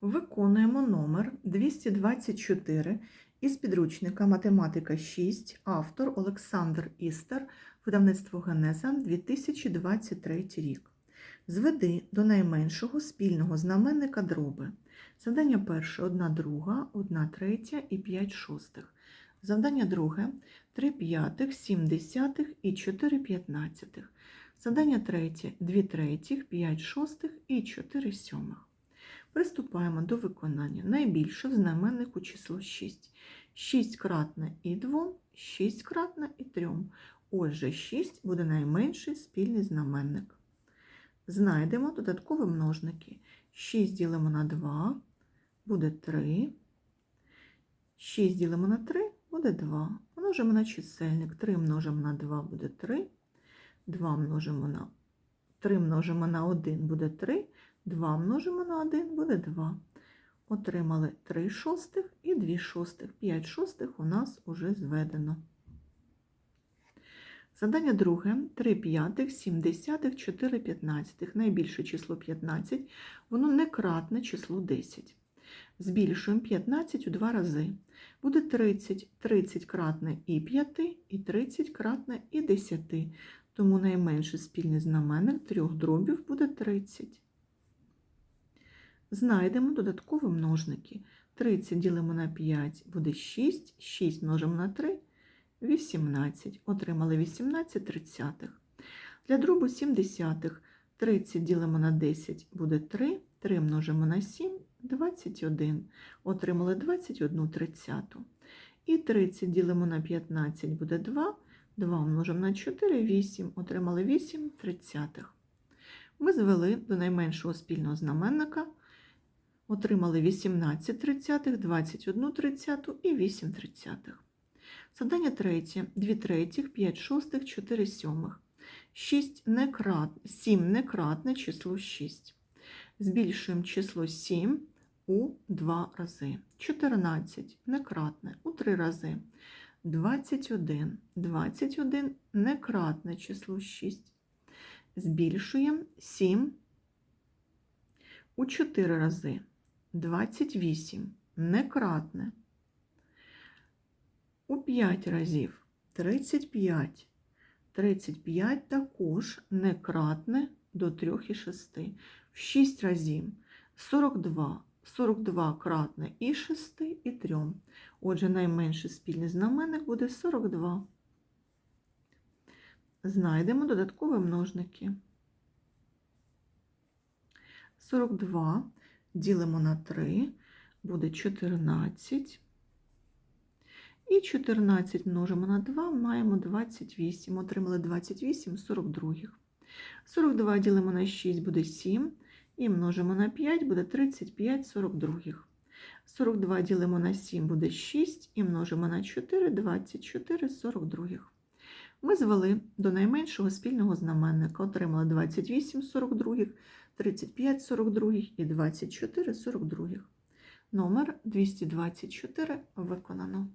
Виконуємо номер 224 із підручника Математика 6, автор Олександр Істер, видавництво Генеза 2023 рік. Зведи до найменшого спільного знаменника дроби. Завдання перше 1 друга, 1 третя і 5 шостих. Завдання друге 3 п'ятих, 7 десятих і 4 п'ятнадцятих. Завдання третє 2 третіх, 5 шостих і 4 сьомих. Приступаємо до виконання. Найбільше в знаменнику число 6. 6 кратне і 2, 6 кратне і 3. Отже, 6 буде найменший спільний знаменник. Знайдемо додаткові множники. 6 ділимо на 2, буде 3. 6 ділимо на 3, буде 2. Множимо на чисельник. 3 множимо на 2 буде 3. 2 множимо на 3 множимо на 1 буде 3. 2 множимо на 1 буде 2. Отримали 3 шостих і 2 шостих. 5 шостих у нас уже зведено. Задання друге. 3 п'ятих, 7 десятих, 4 п'ятнадцятих. Найбільше число 15. Воно не кратне числу 10. Збільшуємо 15 у два рази. Буде 30. 30 кратне і 5, і 30 кратне і 10. Тому найменший спільний знаменник трьох дробів буде 30. Знайдемо додаткові множники. 30 ділимо на 5 буде 6, 6 множимо на 3 18. Отримали 18 тридцятих. Для дробу 7 десятих 30 ділимо на 10 буде 3, 3 множимо на 7 21. Отримали 21 тридцяту. І 30 ділимо на 15 буде 2, 2 множимо на 4 8. Отримали 8 тридцятих. Ми звели до найменшого спільного знаменника отримали 18 тридцятих, 21 тридцяту і 8 тридцятих. Завдання третє. 2 третіх, 5 шостих, 4 сьомих. 6 некрат, 7 некратне число 6. Збільшуємо число 7 у 2 рази. 14 некратне у 3 рази. 21. 21 некратне число 6. Збільшуємо 7 у 4 рази. 28 некратне. У 5 разів 35. 35 також некратне до 3 і 6. В 6 разів 42. 42 кратне і 6, і 3. Отже, найменший спільний знаменник буде 42. Знайдемо додаткові множники. 42 ділимо на 3, буде 14. І 14 множимо на 2, маємо 28. Отримали 28 42. 42 ділимо на 6 буде 7. І множимо на 5 буде 35 42. 42 ділимо на 7 буде 6. І множимо на 4 24 42. Ми звели до найменшого спільного знаменника. Отримали 28 42, 35 42 і 24 42. Номер 224 виконано.